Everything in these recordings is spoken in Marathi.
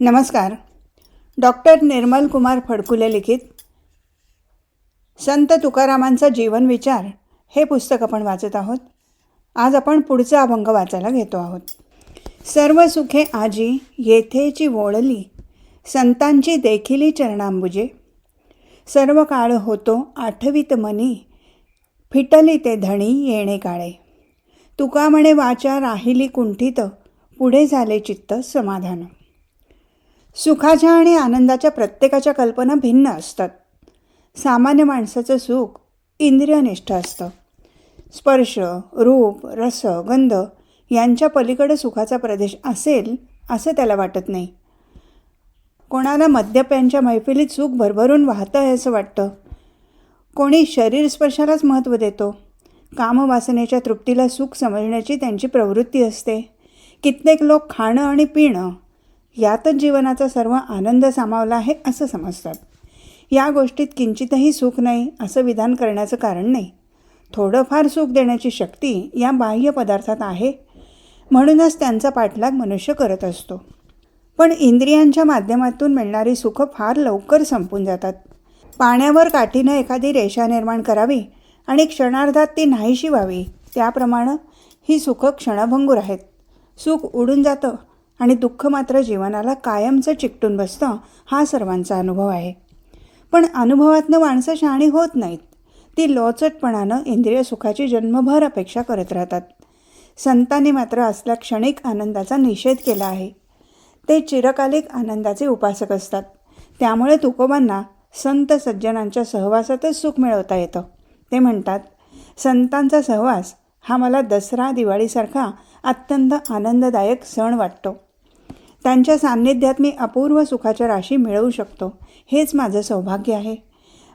नमस्कार. डॉक्टर निर्मल कुमार फडकुले लिखित. संत तुकारामांचा जीवन विचार हे पुस्तक आपण वाचत आहोत. आज आपण पुढचा अभंग वाचायला घेतो आहोत. सर्व सुखे आजी येथेची वोळली संतांची देखिली चरणांबुजे. सर्व काळ होतो आठवीत मनी फिटली ते धणी येणे काळे. तुका म्हणे वाचा राहिली कुंठित पुढे झाले चित्त समाधान. सुखाच्या आणि आनंदाच्या प्रत्येकाच्या कल्पना भिन्न असतात. सामान्य माणसाचं सुख इंद्रियनिष्ठ असतं. स्पर्श रूप रस गंध यांच्या पलीकडे सुखाचा प्रदेश असेल असं त्याला वाटत नाही. कोणाला मद्यप्यांच्या मैफिलीत सुख भरभरून वाहतं आहे असं वाटतं. कोणी शरीर स्पर्शालाच महत्त्व देतो. कामवासनेच्या तृप्तीला सुख समजण्याची त्यांची प्रवृत्ती असते. कित्येक लोक खाणं आणि पिणं यातच जीवनाचा सर्व आनंद सामावला आहे असं समजतात. या गोष्टीत किंचितही सुख नाही असं विधान करण्याचं कारण नाही. थोडंफार सुख देण्याची शक्ती या बाह्य पदार्थात आहे. म्हणूनच त्यांचा पाठलाग मनुष्य करत असतो. पण इंद्रियांच्या माध्यमातून मिळणारी सुखं फार लवकर संपून जातात. पाण्यावर काठीनं एखादी रेषा निर्माण करावी आणि क्षणार्धात ती नाहीशी व्हावी त्याप्रमाणे ही सुखं क्षणभंगूर आहेत. सुख उडून जातं आणि दुःख मात्र जीवनाला कायमचं चिकटून बसतं हा सर्वांचा अनुभव आहे. पण अनुभवातनं माणसं शहाणी होत नाहीत. ती लोचटपणानं इंद्रिय सुखाची जन्मभर अपेक्षा करत राहतात. संतांनी मात्र असल्या क्षणिक आनंदाचा निषेध केला आहे. ते चिरकालिक आनंदाचे उपासक असतात. त्यामुळे तुकोबांना संत सज्जनांच्या सहवासातच सुख मिळवता येतं. ते म्हणतात संतांचा सहवास हा मला दसरा दिवाळीसारखा अत्यंत आनंददायक सण वाटतो. त्यांच्या सान्निध्यात मी अपूर्व सुखाच्या राशी मिळवू शकतो. हेच माझं सौभाग्य आहे.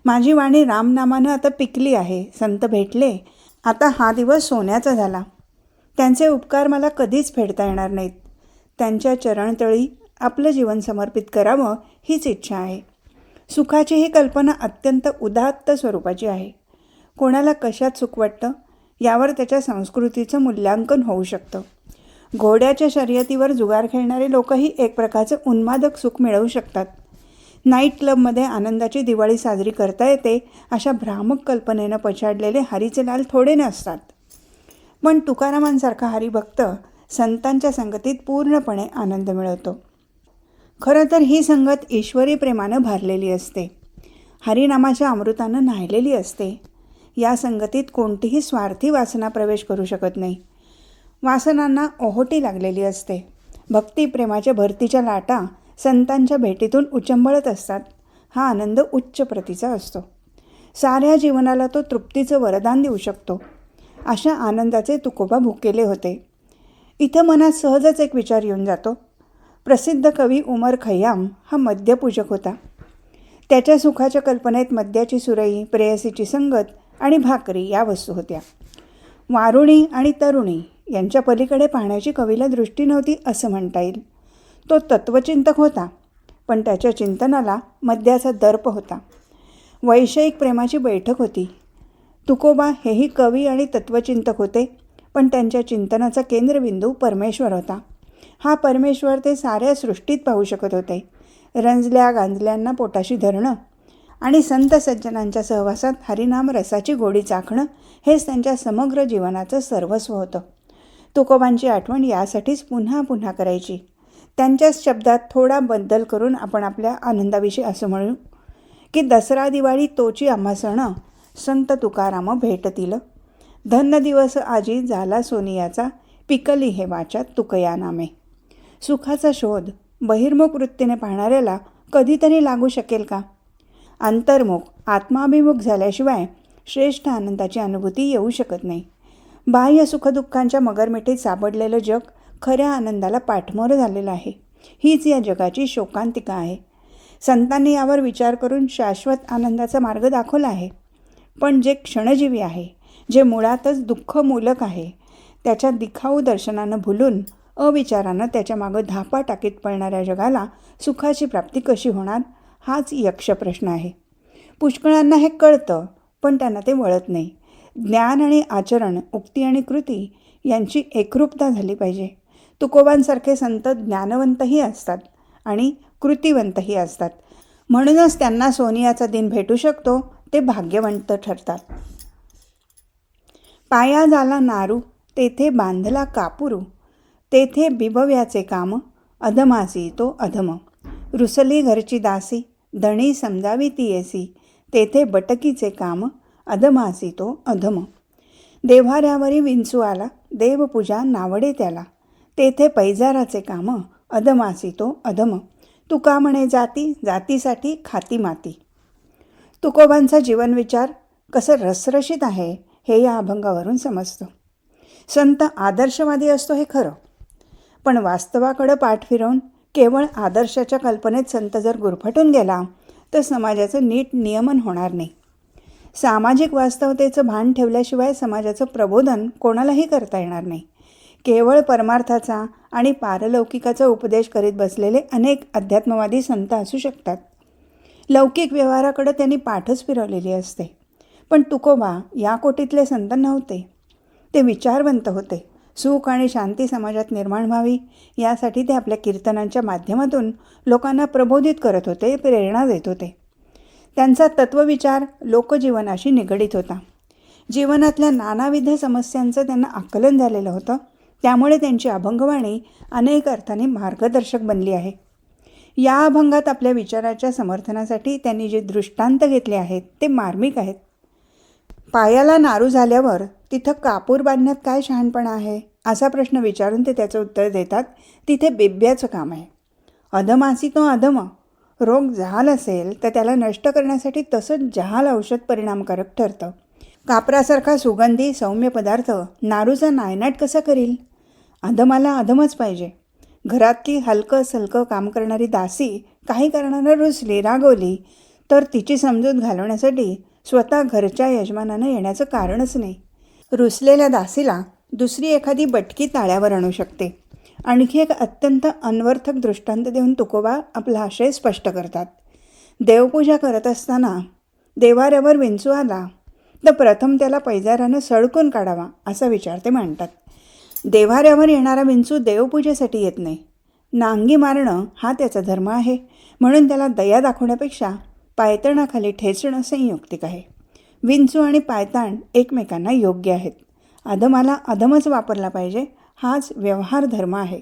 माझी वाणी रामनामानं आता पिकली आहे. संत भेटले. आता हा दिवस सोन्याचा झाला. त्यांचे उपकार मला कधीच फेडता येणार नाहीत. त्यांच्या चरणतळी आपलं जीवन समर्पित करावं हीच इच्छा आहे. सुखाची ही कल्पना अत्यंत उदात्त स्वरूपाची आहे. कोणाला कशात सुख वाटतं? यावर त्याच्या संस्कृतीचं मूल्यांकन होऊ शकतं. घोड्याच्या शर्यतीवर जुगार खेळणारे लोकही एक प्रकारचं उन्मादक सुख मिळवू शकतात. नाईट क्लबमध्ये आनंदाची दिवाळी साजरी करता येते अशा भ्रामक कल्पनेनं पछाडलेले हरीचे लाल थोडे नसतात. पण तुकारामांसारखा हरिभक्त संतांच्या संगतीत पूर्णपणे आनंद मिळवतो. खरं तर ही संगत ईश्वरी प्रेमानं भारलेली असते. हरिनामाच्या अमृतानं न्हायलेली असते. या संगतीत कोणतीही स्वार्थी वासना प्रवेश करू शकत नाही. वासनांना ओहोटी लागलेली असते. भक्तिप्रेमाच्या भरतीच्या लाटा संतांच्या भेटीतून उचंबळत असतात. हा आनंद उच्च प्रतीचा असतो. साऱ्या जीवनाला तो तृप्तीचं वरदान देऊ शकतो. अशा आनंदाचे तुकोबा भुकेले होते. इथं मनात सहजच एक विचार येऊन जातो. प्रसिद्ध कवी उमर खय्याम हा मद्यपूजक होता. त्याच्या सुखाच्या कल्पनेत मद्याची सुरई प्रेयसीची संगत आणि भाकरी या वस्तू होत्या. वारुणी आणि तरुणी यांच्या पलीकडे पाहण्याची कवीला दृष्टी नव्हती असं म्हणता येईल. तो तत्वचिंतक होता पण त्याच्या चिंतनाला मद्याचा दर्प होता. वैषयिक प्रेमाची बैठक होती. तुकोबा हेही कवी आणि तत्वचिंतक होते पण त्यांच्या चिंतनाचा केंद्रबिंदू परमेश्वर होता. हा परमेश्वर ते साऱ्या सृष्टीत पाहू शकत होते. रंजल्या गांजल्यांना पोटाशी धरणं आणि संत सज्जनांच्या सहवासात हरिनाम रसाची गोडी चाखणं हेच त्यांच्या समग्र जीवनाचं सर्वस्व होतं. तुकोबांची आठवण यासाठीच पुन्हा पुन्हा करायची. त्यांच्याच शब्दात थोडा बदल करून आपण आपल्या आनंदाविषयी असं म्हणू की दसरा दिवाळी तोची आम्हा सण संत तुकाराम भेटतील. धन्य दिवस आजी झाला सोनियाचा पिकली हे वाचा तुकया नामे. सुखाचा शोध बहिर्मुख वृत्तीने पाहणाऱ्याला कधीतरी लागू शकेल का? अंतर्मुख आत्माभिमुख झाल्याशिवाय श्रेष्ठ आनंदाची अनुभूती येऊ शकत नाही. बाह्य सुखदुःखांच्या मगरमिठीत सापडलेलं जग खऱ्या आनंदाला पाठमोर झालेलं आहे. हीच या जगाची शोकांतिका आहे. संतांनी यावर विचार करून शाश्वत आनंदाचा मार्ग दाखवला आहे. पण जे क्षणजीवी आहे जे मुळातच दुःखमूलक आहे त्याच्या दिखाऊ दर्शनानं भुलून अविचारानं त्याच्या मागं धापा टाकीत पळणाऱ्या जगाला सुखाची प्राप्ती कशी होणार हाच यक्ष प्रश्न आहे. पुष्कळांना हे कळतं पण त्यांना ते वळत नाही. ज्ञान आणि आचरण उक्ती आणि कृती यांची एकरूपता झाली पाहिजे. तुकोबांसारखे संत ज्ञानवंतही असतात आणि कृतिवंतही असतात. म्हणूनच त्यांना सोनियाचा दिन भेटू शकतो ते भाग्यवंत ठरतात. पाया झाला नारू तेथे बांधला कापुरू तेथे बिबव्याचे काम अधमासी तो अधम. रुसली घरची दासी दणी समजावी ती येसी तेथे बटकीचे काम अधमासी तो अधम. देव्हाऱ्यावरी विंचू आला. देवपूजा नावडे त्याला. तेथे पैजाराचे काम अधमासी तो अधम. तुका म्हणे जाती जातीसाठी खाती माती. तुकोबांचा जीवनविचार कसं रसरशीत आहे हे या अभंगावरून समजतं. संत आदर्शवादी असतो हे खरं. पण वास्तवाकडं पाठ फिरवून केवळ आदर्शाच्या कल्पनेत संत जर गुरफटून गेला तर समाजाचं नीट नियमन होणार नाही. सामाजिक वास्तवतेचं भान ठेवल्याशिवाय समाजाचं प्रबोधन कोणालाही करता येणार नाही. केवळ परमार्थाचा आणि पारलौकिकाचा उपदेश करीत बसलेले अनेक अध्यात्मवादी संत असू शकतात. लौकिक व्यवहाराकडं त्यांनी पाठच फिरवलेली असते. पण तुकोबा या कोटीतले संत नव्हते. ते विचारवंत होते. सुख आणि शांती समाजात निर्माण व्हावी यासाठी ते आपल्या कीर्तनांच्या माध्यमातून लोकांना प्रबोधित करत होते प्रेरणा देत होते. त्यांचा तत्वविचार लोकजीवनाशी निगडीत होता. जीवनातल्या नानाविध समस्यांचं त्यांना आकलन झालेलं होतं. त्यामुळे त्यांची अभंगवाणी अनेक अर्थाने मार्गदर्शक बनली आहे. या अभंगात आपल्या विचाराच्या समर्थनासाठी त्यांनी जे दृष्टांत घेतले आहेत ते मार्मिक आहेत. पायाला नारू झाल्यावर तिथं कापूर बांधण्यात काय शहाणपणा आहे असा प्रश्न विचारून ते त्याचं उत्तर देतात तिथे बिब्याचं काम आहे. अधमासी तो अधम रोग जहाल असेल तर त्याला नष्ट करण्यासाठी तसंच जहाल औषध परिणामकारक ठरतं. कापरासारखा सुगंधी सौम्य पदार्थ नारूचा नायनाट कसा करील? अधमाला अधमच पाहिजे. घरातली हलकं सलकं काम करणारी दासी काही कारणानं रुसली रागवली तर तिची समजूत घालवण्यासाठी स्वतः घरच्या यजमानानं येण्याचं कारणच नाही. रुसलेल्या दासीला दुसरी एखादी बटकी ताळ्यावर आणू शकते. आणखी एक अत्यंत अन्वर्थक दृष्टांत देऊन तुकोबा आपला आशय स्पष्ट करतात. देवपूजा करत असताना देवाऱ्यावर विंचू आला तर प्रथम त्याला पैजारानं सळकून काढावा असा विचार ते मांडतात. देवाऱ्यावर येणारा विंचू देवपूजेसाठी येत नाही. नांगी मारणं हा त्याचा धर्म आहे. म्हणून त्याला दया दाखवण्यापेक्षा पायतणाखाली ठेचणं संयुक्तिक आहे. विंचू आणि पायताण एकमेकांना योग्य आहेत. अधमाला अधमच वापरला पाहिजे. हाच व्यवहार धर्म आहे.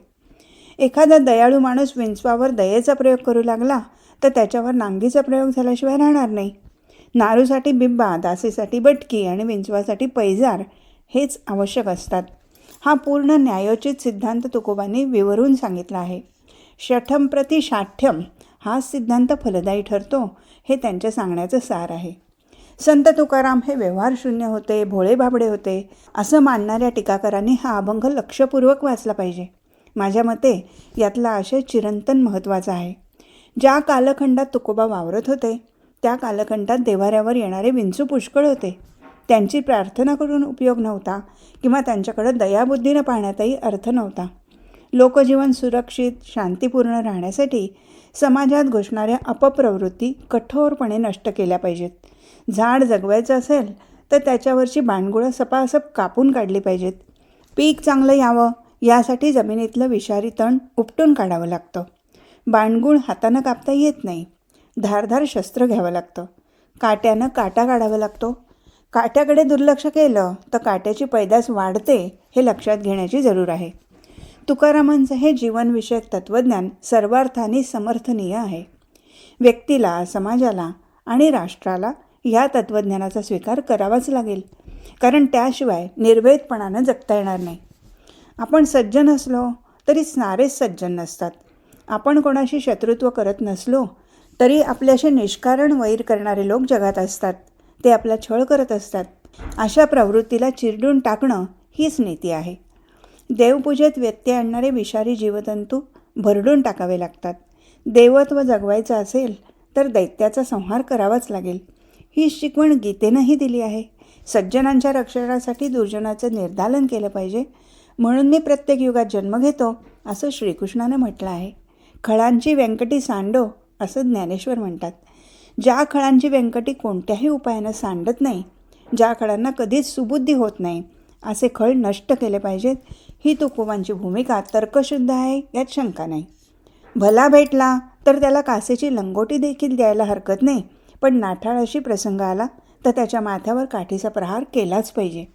एखादा दयाळू माणूस विंचवावर दयेचा प्रयोग करू लागला तर त्याच्यावर नांगीचा प्रयोग झाल्याशिवाय राहणार नाही. नारूसाठी बिब्बा दासीसाठी बटकी आणि विंचवासाठी पैजार हेच आवश्यक असतात. हा पूर्ण न्यायोचित सिद्धांत तुकोबांनी विवरून सांगितला आहे. शठम प्रति शाठ्यम हा सिद्धांत फलदायी ठरतो हे त्यांच्या सांगण्याचं सार आहे. संत तुकाराम हे व्यवहारशून्य होते भोळे भाबडे होते असं मानणाऱ्या टीकाकारांनी हा अभंग लक्षपूर्वक वाचला पाहिजे. माझ्या मते यातला आशय चिरंतन महत्त्वाचा आहे. ज्या कालखंडात तुकोबा वावरत होते त्या कालखंडात देवाऱ्यावर येणारे विंचू पुष्कळ होते. त्यांची प्रार्थना करून उपयोग नव्हता किंवा त्यांच्याकडं दयाबुद्धीनं पाहण्यातही अर्थ नव्हता. लोकजीवन सुरक्षित शांतीपूर्ण राहण्यासाठी समाजात घुसणाऱ्या अपप्रवृत्ती कठोरपणे नष्ट केल्या पाहिजेत. झाड जगवायचं असेल तर त्याच्यावरची बाणगुळं सपासप कापून काढली पाहिजेत. पीक चांगलं यावं यासाठी जमिनीतलं विषारी तण उपटून काढावं लागतं. बाणगुळ हातानं कापता येत नाही धारधार शस्त्र घ्यावं लागतं. काट्यानं काटा काढावा लागतो. काट्याकडे दुर्लक्ष केलं तर काट्याची पैदास वाढते हे लक्षात घेण्याची जरूर आहे. तुकारामांचं हे जीवनविषयक तत्त्वज्ञान सर्वार्थाने समर्थनीय आहे. व्यक्तीला समाजाला आणि राष्ट्राला या तत्त्वज्ञानाचा स्वीकार करावाच लागेल. कारण त्याशिवाय निर्वेदपणानं जगता येणार नाही. आपण सज्जन असलो तरी सारेच सज्जन नसतात. आपण कोणाशी शत्रुत्व करत नसलो तरी आपल्याशी निष्कारण वैर करणारे लोक जगात असतात. ते आपला छळ करत असतात. अशा प्रवृत्तीला चिरडून टाकणं हीच नीती आहे. देवपूजेत व्यत्यय आणणारे विषारी जीवतंतू भरडून टाकावे लागतात. देवत्व जगवायचं असेल तर दैत्याचा संहार करावाच लागेल. ही शिकवण गीतेनंही दिली आहे. सज्जनांच्या रक्षणासाठी दुर्जनाचं निर्दालन केलं पाहिजे. म्हणून मी प्रत्येक युगात जन्म घेतो असं श्रीकृष्णानं म्हटलं आहे. खळांची व्यंकटी सांडो असं ज्ञानेश्वर म्हणतात. ज्या खळांची व्यंकटी कोणत्याही उपायानं सांडत नाही ज्या खळांना कधीच सुबुद्धी होत नाही असे खळ नष्ट केले पाहिजेत. ही तुकोबांची भूमिका तर्कशुद्ध आहे यात शंका नाही. भला भेटला तर त्याला कासेची लंगोटी देखील द्यायला हरकत नाही. पण नाठाळाशी प्रसंग आला तर त्याच्या माथ्यावर काठीचा प्रहार केलाच पाहिजे.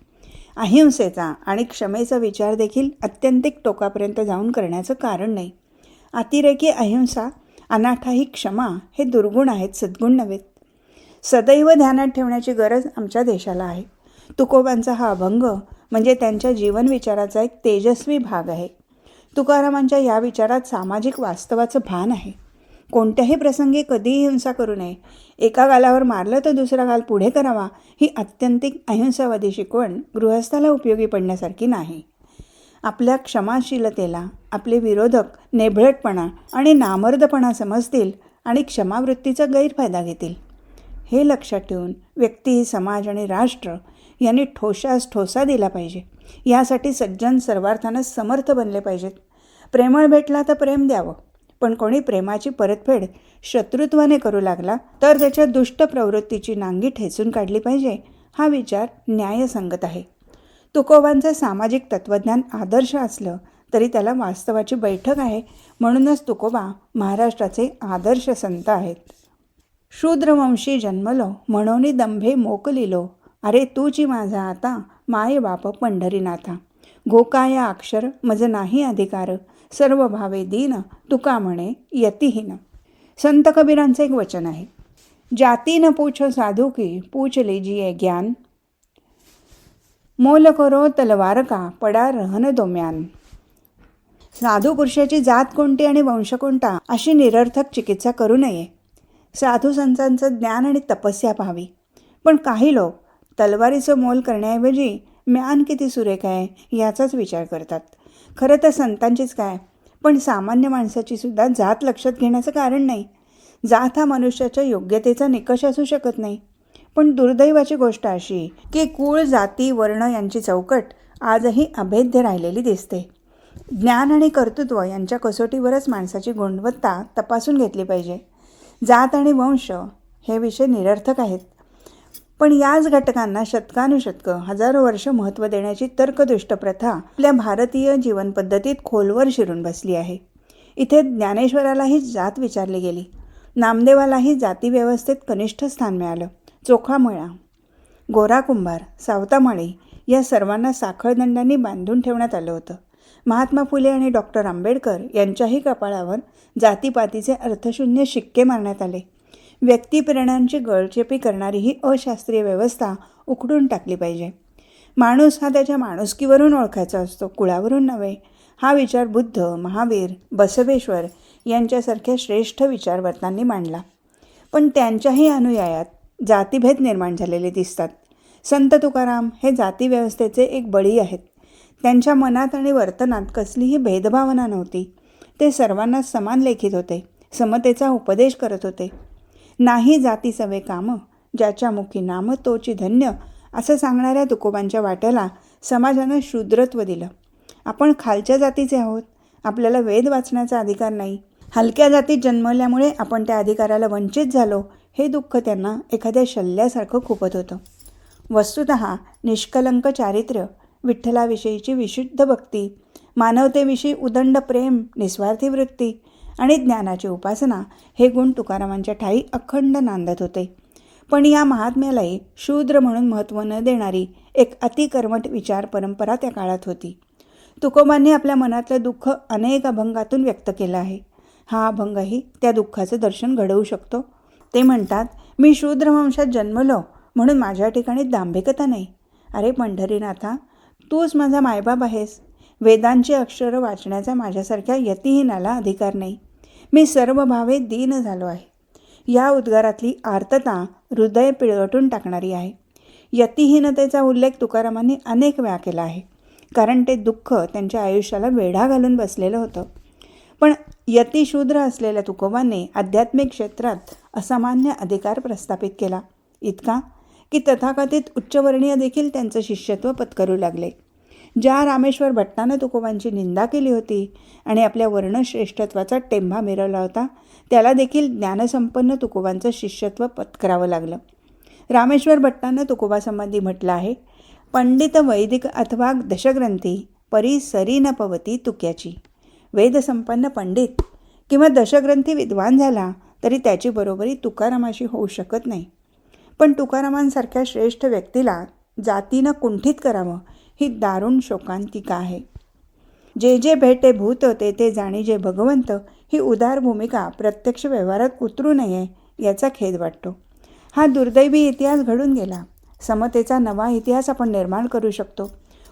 अहिंसेचा आणि क्षमेचा विचार देखील अत्यंतिक टोकापर्यंत जाऊन करण्याचं कारण नाही. अतिरेकी अहिंसा अनाठा ही क्षमा हे दुर्गुण आहेत सद्गुण नव्हेत. सदैव ध्यानात ठेवण्याची गरज आमच्या देशाला आहे. तुकोबांचा हा अभंग म्हणजे त्यांच्या जीवन विचाराचा एक तेजस्वी भाग आहे. तुकारामांच्या या विचारात सामाजिक वास्तवाचं भान आहे. कोणत्याही प्रसंगी कधीही हिंसा करू नये. एका गालावर मारलं तर दुसरा गाल पुढे करावा ही अत्यंतिक अहिंसावादी शिकवण गृहस्थाला उपयोगी पडण्यासारखी नाही. आपल्या क्षमाशीलतेला आपले विरोधक नेभळटपणा आणि नामर्दपणा समजतील आणि क्षमावृत्तीचा गैरफायदा घेतील. हे लक्षात ठेवून व्यक्ती समाज आणि राष्ट्र यांनी ठोशास ठोसा दिला पाहिजे. यासाठी सज्जन सर्वार्थानं समर्थ बनले पाहिजेत. प्रेमळ भेटला तर प्रेम द्यावं. पण कोणी प्रेमाची परतफेड शत्रुत्वाने करू लागला तर त्याच्या दुष्ट प्रवृत्तीची नांगी ठेचून काढली पाहिजे हा विचार न्यायसंगत आहे. तुकोबांचं सामाजिक तत्त्वज्ञान आदर्श असलं तरी त्याला वास्तवाची बैठक आहे म्हणूनच तुकोबा महाराष्ट्राचे आदर्श संत आहेत. शूद्रवंशी जन्मलो म्हणून दंभे मोकलिलो अरे तूची माझा आता माय बाप पंढरीनाथा. गोकाया अक्षर मज नाही अधिकार सर्व भावे दीन तुका म्हणे यतिहीन. संत कबीरांचं एक वचन आहे. जाती न पूछ साधू की पूछ लीजिए ज्ञान. मोल करो तलवार का पडा रहन दोम्यान. साधू पुरुषाची जात कोणती आणि वंश कोणता अशी निरर्थक चिकित्सा करू नये. साधू संतांचं ज्ञान आणि तपस्या पाहावी. पण काही लोक तलवारीचं मोल करण्याऐवजी म्यान किती सुरेख आहे याचाच विचार करतात. खरं तर संतांचीच काय? पण सामान्य माणसाची सुद्धा जात लक्षात घेण्याचं कारण नाही. जात हा मनुष्याच्या योग्यतेचा निकष असू शकत नाही. पण दुर्दैवाची गोष्ट अशी की कुळ जाती वर्ण यांची चौकट आजही अभेद्य राहिलेली दिसते. ज्ञान आणि कर्तृत्व यांच्या कसोटीवरच माणसाची गुणवत्ता तपासून घेतली पाहिजे. जात आणि वंश हे विषय निरर्थक आहेत. पण याच घटकांना शतकानुशतकं हजारो वर्ष महत्त्व देण्याची तर्कदुष्ट प्रथा आपल्या भारतीय जीवनपद्धतीत खोलवर शिरून बसली आहे. इथे ज्ञानेश्वरालाही जात विचारली गेली. नामदेवालाही जातीव्यवस्थेत कनिष्ठ स्थान मिळालं. चोखामळा गोरा कुंभार सावतामाळी या सर्वांना साखळदंडांनी बांधून ठेवण्यात आलं होतं. महात्मा फुले आणि डॉक्टर आंबेडकर यांच्याही कपाळावर जातीपातीचे अर्थशून्य शिक्के मारण्यात आले. व्यक्तिप्रेरणांची गळचेपी करणारी ही अशास्त्रीय व्यवस्था उखडून टाकली पाहिजे. माणूस हा त्याच्या माणुसकीवरून ओळखायचा असतो कुळावरून नव्हे. हा विचार बुद्ध महावीर बसवेश्वर यांच्यासारख्या श्रेष्ठ विचारवर्तांनी मांडला. पण त्यांच्याही अनुयायात जातीभेद निर्माण झालेले दिसतात. संत तुकाराम हे जातीव्यवस्थेचे एक बळी आहेत. त्यांच्या मनात आणि वर्तनात कसलीही भेदभावना नव्हती. ते सर्वांना समान लेखित होते. समतेचा उपदेश करत होते. नाही जाती सवे काम ज्याच्या मुखी नाम तोची धन्य असं सांगणाऱ्या तुकोबांच्या वाट्याला समाजानं शूद्रत्व दिलं. आपण खालच्या जातीचे आहोत. आपल्याला वेद वाचण्याचा अधिकार नाही. हलक्या जातीत जन्मल्यामुळे आपण त्या अधिकाराला वंचित झालो हे दुःख त्यांना एखाद्या शल्ल्यासारखं खुपत होतं. वस्तुत निष्कलंक चारित्र्य विठ्ठलाविषयीची विशुद्ध भक्ती मानवतेविषयी उदंड प्रेम निस्वार्थी वृत्ती आणि ज्ञानाची उपासना हे गुण तुकारामांच्या ठाई अखंड नांदत होते. पण या महात्म्यालाही शूद्र म्हणून महत्त्व न देणारी एक अतिकर्मठ विचार परंपरा त्या काळात होती. तुकोबांनी आपल्या मनातलं दुःख अनेक अभंगातून व्यक्त केलं आहे. हा अभंगही त्या दुःखाचं दर्शन घडवू शकतो. ते म्हणतात मी शूद्र वंशात जन्मलो म्हणून माझ्या ठिकाणी दांभिकता नाही. अरे पंढरीनाथा तूच माझा मायबाप आहेस. वेदांची अक्षरं वाचण्याचा माझ्यासारख्या यतिहीनाला अधिकार नाही. मी सर्व भावे दीन झालो आहे. या उद्गारातली आर्तता हृदय पिळवटून टाकणारी आहे. यतिहीनतेचा उल्लेख तुकारामांनी अनेक वेळा केला आहे. कारण ते दुःख त्यांच्या आयुष्याला वेढा घालून बसलेलं होतं. पण यतिशूद्र असलेल्या तुकोबांनी आध्यात्मिक क्षेत्रात असामान्य अधिकार प्रस्थापित केला. इतका की तथाकथित उच्चवर्णीय देखील त्यांचं शिष्यत्व पत्करू लागले. ज्या रामेश्वर भट्टानं तुकोबांची निंदा केली होती आणि आपल्या वर्णश्रेष्ठत्वाचा टेंभा मिरवला होता त्याला देखील ज्ञानसंपन्न तुकोबांचं शिष्यत्व पत्करावं लागलं. रामेश्वर भट्टानं तुकोबासंबंधी म्हटलं आहे पंडित वैदिक अथवा दशग्रंथी परिसरी न पवती तुक्याची. वेदसंपन्न पंडित किंवा दशग्रंथी विद्वान झाला तरी त्याची बरोबरी तुकारामाशी होऊ शकत नाही. पण तुकारामांसारख्या श्रेष्ठ व्यक्तीला जातीनं कुंठित करावं ही दारुण शोकांतिका आहे. जे जे भेटे भूत ते ते जाणी जे भगवंत ही उदार भूमिका प्रत्यक्ष व्यवहारात उतरू नये याचा खेद वाटतो. हा दुर्दैवी इतिहास घडून गेला. समतेचा नवा इतिहास आपण निर्माण करू शकतो.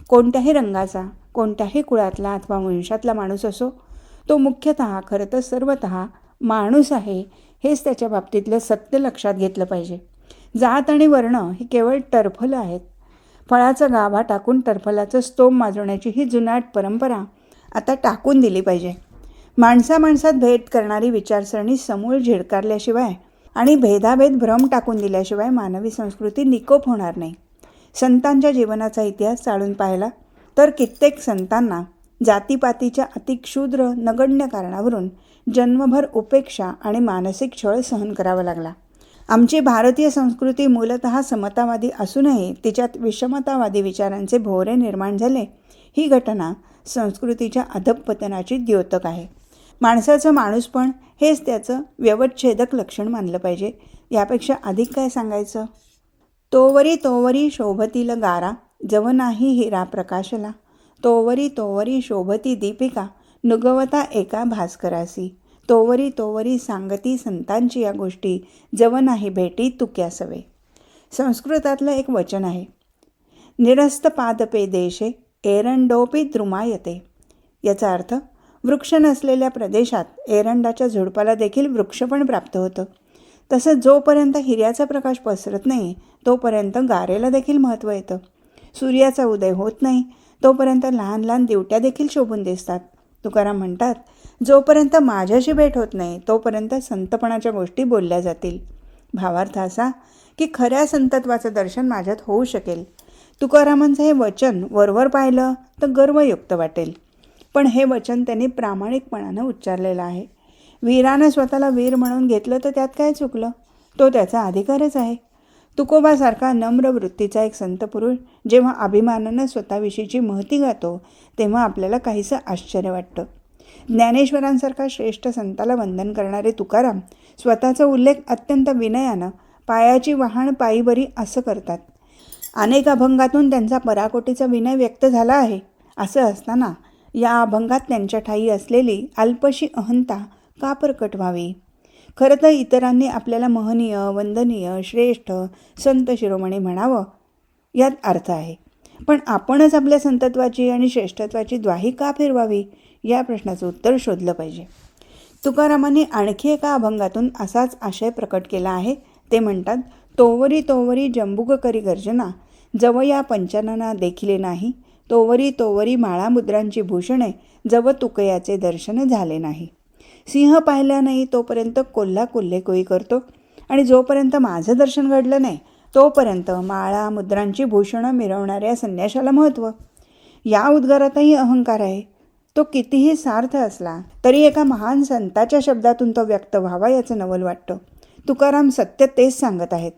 कोणत्याही रंगाचा कोणत्याही कुळातला अथवा वंशातला माणूस असो तो मुख्यतः खरं तर सर्वतः माणूस आहे हेच त्याच्या बाबतीतलं सत्य लक्षात घेतलं पाहिजे. जात आणि वर्ण हे केवळ टरफलं आहेत. फळाचा गाभा टाकून टरफलाचं स्तोम माजवण्याची ही जुनाट परंपरा आता टाकून दिली पाहिजे. माणसा माणसात भेद करणारी विचारसरणी समूळ झिडकारल्याशिवाय आणि भेदाभेद भ्रम टाकून दिल्याशिवाय मानवी संस्कृती निकोप होणार नाही. संतांच्या जीवनाचा इतिहास चाळून पाहिला तर कित्येक संतांना जातीपातीच्या अतिक्षुद्र नगण्य कारणावरून जन्मभर उपेक्षा आणि मानसिक छळ सहन करावा लागला. आमची भारतीय संस्कृती मूलत समतावादी असूनही तिच्यात विषमतावादी विचारांचे भोवरे निर्माण झाले. ही घटना संस्कृतीच्या अधपतनाची द्योतक आहे. माणसाचं माणूसपण हेच त्याचं व्यवच्छेदक लक्षण मानलं पाहिजे. यापेक्षा अधिक काय सांगायचं? तोवरी तोवरी शोभतील गारा जव नाही हिरा प्रकाशला. तोवरी तोवरी शोभती दीपिका नुगवता एका भास्करासी. तोवरी तोवरी सांगती संतांची या गोष्टी. जव नाही भेटी तुक्या सवे. संस्कृतातलं एक वचन आहे. निरस्त पादपे देशे एरंडोपी द्रुमायते. याचा अर्थ वृक्ष नसलेल्या प्रदेशात एरंडाच्या झुडपाला देखील वृक्ष पण प्राप्त होतं. तसंच जोपर्यंत हिऱ्याचा प्रकाश पसरत नाही तोपर्यंत गारेला देखील महत्त्व येतं. सूर्याचा उदय होत नाही तोपर्यंत लहान लहान दिवट्या देखील शोभून दिसतात. तुकाराम म्हणतात जोपर्यंत माझ्याशी भेट होत नाही तोपर्यंत संतपणाच्या गोष्टी बोलल्या जातील. भावार्थ असा की खऱ्या संतत्वाचं दर्शन माझ्यात होऊ शकेल. तुकारामांचं हे वचन वरवर पाहिलं तर गर्वयुक्त वाटेल. पण हे वचन त्यांनी प्रामाणिकपणानं उच्चारलेलं आहे. वीरानं स्वतःला वीर म्हणून घेतलं तर त्यात काय चुकलं? तो त्याचा अधिकारच आहे. तुकोबासारखा नम्र वृत्तीचा एक संत पुरुष जेव्हा अभिमानानं स्वतःविषयीची महती गातो तेव्हा आपल्याला काहीसं आश्चर्य वाटतं. ज्ञानेश्वरांसारखा श्रेष्ठ संताला वंदन करणारे तुकाराम स्वतःचा उल्लेख अत्यंत विनयानं पायाची वहाण पायीबरी असं करतात. अनेक अभंगातून त्यांचा पराकोटीचा विनय व्यक्त झाला आहे. असं असताना या अभंगात त्यांच्या ठाई असलेली अल्पशी अहंता का प्रकट व्हावी? खरं तर इतरांनी आपल्याला महनीय वंदनीय श्रेष्ठ संत शिरोमणी म्हणावं यात अर्थ आहे. पण आपणच आपल्या संतत्वाची आणि श्रेष्ठत्वाची द्वाही का फिरवावी? या प्रश्नाचं उत्तर शोधलं पाहिजे. तुकारामांनी आणखी एका अभंगातून असाच आशय प्रकट केला आहे. ते म्हणतात तोवरी तोवरी जंबुक करी गर्जना जव या पंचनाना देखिले नाही तोवरी तोवरी माळामुद्रांची भूषणे जव तुकयाचे दर्शन झाले नाही. सिंह पाहिला नाही तोपर्यंत कोल्हा कोल्हेकोई करतो. आणि जोपर्यंत माझं दर्शन घडलं नाही तोपर्यंत माळा मुद्रांची भूषणं मिरवणाऱ्या संन्याशाला महत्त्व या उद्गारातही अहंकार आहे. तो कितीही सार्थ असला तरी एका महान संताच्या शब्दातून तो व्यक्त व्हावा याचं नवल वाटतं. तुकाराम सत्य तेच सांगत आहेत.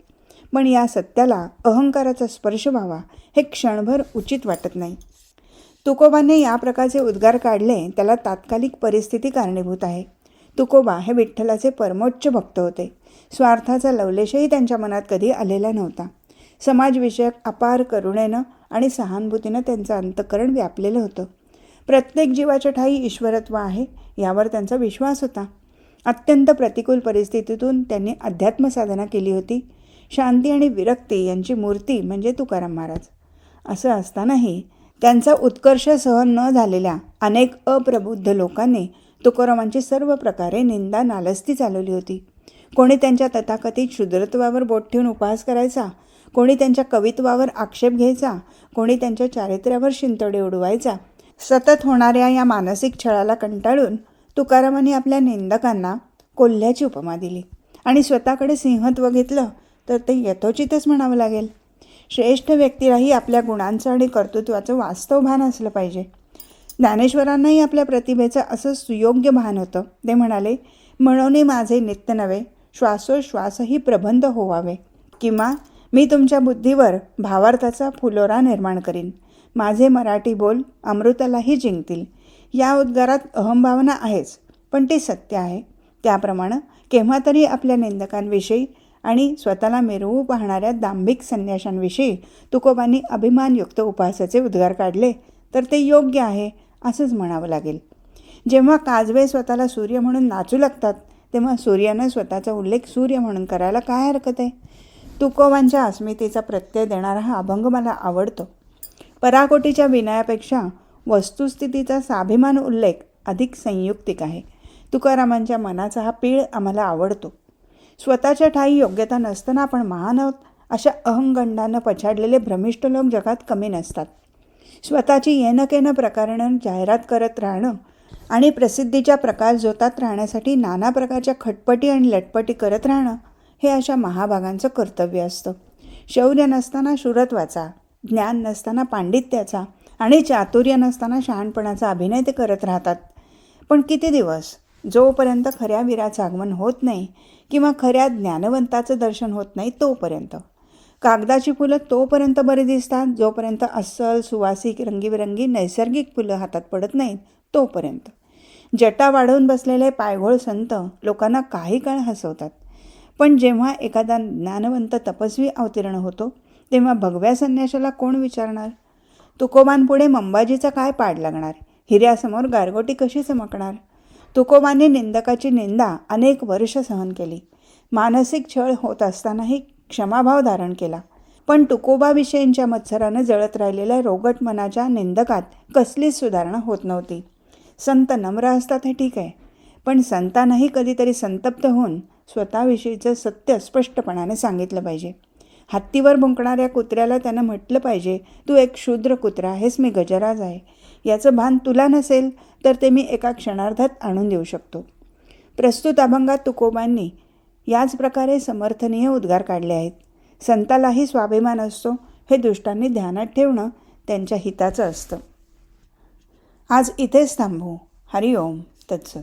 पण या सत्याला अहंकाराचा स्पर्श व्हावा हे क्षणभर उचित वाटत नाही. तुकोबाने या प्रकारचे उद्गार काढले त्याला तात्कालिक परिस्थिती कारणीभूत आहे. तुकोबा हे विठ्ठलाचे परमोच्च भक्त होते. स्वार्थाचा लवलेशही त्यांच्या मनात कधी आलेला नव्हता. समाजविषयक अपार करुणेनं आणि सहानुभूतीनं त्यांचं अंतकरण व्यापलेलं होतं. प्रत्येक जीवाच्या ठाई ईश्वरत्व आहे यावर त्यांचा विश्वास होता. अत्यंत प्रतिकूल परिस्थितीतून त्यांनी अध्यात्म साधना केली होती. शांती आणि विरक्ती यांची मूर्ती म्हणजे तुकाराम महाराज. असं असतानाही त्यांचा उत्कर्ष सहन न झालेल्या अनेक अप्रबुद्ध लोकांनी तुकारामांची सर्व प्रकारे निंदा नालस्ती चालवली होती. कोणी त्यांच्या तथाकथित क्षुद्रत्वावर बोट ठेवून उपहास करायचा कोणी त्यांच्या कवित्वावर आक्षेप घ्यायचा कोणी त्यांच्या चारित्र्यावर शिंतोडे उडवायचा सतत होणाऱ्या या मानसिक छळाला कंटाळून तुकारामांनी आपल्या निंदकांना कोल्ह्याची उपमा दिली. आणि स्वतःकडे सिंहत्व घेतलं तर ते यथोचितच म्हणावं लागेल. श्रेष्ठ व्यक्तीलाही आपल्या गुणांचं आणि कर्तृत्वाचं वास्तव भान असलं पाहिजे. ज्ञानेश्वरांनाही आपल्या प्रतिभेचं असं सुयोग्य भान होतं. ते म्हणाले म्हणून माझे नित्य नव्हे श्वासोश्वासही प्रबंध होवावे. किंवा मी तुमच्या बुद्धीवर भावार्थाचा फुलोरा निर्माण करीन. माझे मराठी बोल अमृतालाही जिंकतील. या उद्गारात अहमभावना आहेच पण ते सत्य आहे. त्याप्रमाणे केव्हा तरी आपल्या निंदकांविषयी आणि स्वतःला मिरवू पाहणाऱ्या दांभिक संन्याशांविषयी तुकोबांनी अभिमानयुक्त उपहासाचे उद्गार काढले तर ते योग्य आहे असंच म्हणावं लागेल. जेव्हा काजवे स्वतःला सूर्य म्हणून नाचू लागतात तेव्हा सूर्यानं स्वतःचा उल्लेख सूर्य म्हणून करायला काय हरकत आहे? तुकोबांच्या अस्मितेचा प्रत्यय देणारा हा अभंग मला आवडतो. पराकोटीच्या विनयापेक्षा वस्तुस्थितीचा स्वाभिमान उल्लेख अधिक संयुक्तिक आहे. तुकारामांच्या मनाचा हा पीळ आम्हाला आवडतो. स्वतःच्या ठाई योग्यता नसताना आपण महान आहोत अशा अहंगंडानं पछाडलेले भ्रमिष्ठ लोक जगात कमी नसतात. स्वतःची येनकेनं केनं जाहिरात करत राहणं आणि प्रसिद्धीच्या प्रकाशझोतात राहण्यासाठी नाना प्रकारच्या खटपटी आणि लटपटी करत राहणं हे अशा महाभागांचं कर्तव्य असतं. शौर्य नसताना शुरत वाचा. ज्ञान नसताना पांडित्याचा आणि चातुर्य नसताना शहाणपणाचा अभिनय ते करत राहतात. पण किती दिवस? जोपर्यंत खऱ्या वीराचं आगमन होत नाही किंवा खऱ्या ज्ञानवंताचं दर्शन होत नाही तोपर्यंत. कागदाची फुलं तोपर्यंत बरी दिसतात जोपर्यंत अस्सल सुवासिक रंगीबेरंगी नैसर्गिक फुलं हातात पडत नाहीत तोपर्यंत. जटा वाढवून बसलेले पायघोळ संत लोकांना काही काळ हसवतात. पण जेव्हा एखादा ज्ञानवंत तपस्वी अवतीर्ण होतो तेव्हा भगव्या संन्याशाला कोण विचारणार? तुकोबांपुढे मंबाजीचा काय पाड लागणार? हिऱ्यासमोर गारगोटी कशी चमकणार? तुकोबाने निंदकाची निंदा अनेक वर्ष सहन केली. मानसिक छळ होत असतानाही क्षमाभाव धारण केला. पण तुकोबाविषयींच्या मत्सरानं जळत राहिलेल्या रोगट मनाच्या निंदकात कसलीच सुधारणा होत नव्हती. संत नम्र असतात हे ठीक आहे. पण संतांनाही कधीतरी संतप्त होऊन स्वतःविषयीचं सत्य स्पष्टपणाने सांगितलं पाहिजे. हत्तीवर भुंकणाऱ्या कुत्र्याला त्यानं म्हटलं पाहिजे तू एक शूद्र कुत्रा हेच मी गजराज आहे. याचं भान तुला नसेल तर ते मी एका क्षणार्धात आणून देऊ शकतो. प्रस्तुत अभंगात तुकोबांनी याच प्रकारे समर्थनीय उद्गार काढले आहेत. संतालाही स्वाभिमान असतो हे दुष्टांनी ध्यानात ठेवणं त्यांच्या हिताचं असतं. आज इथेच थांबू. हरिओम. तत्सत.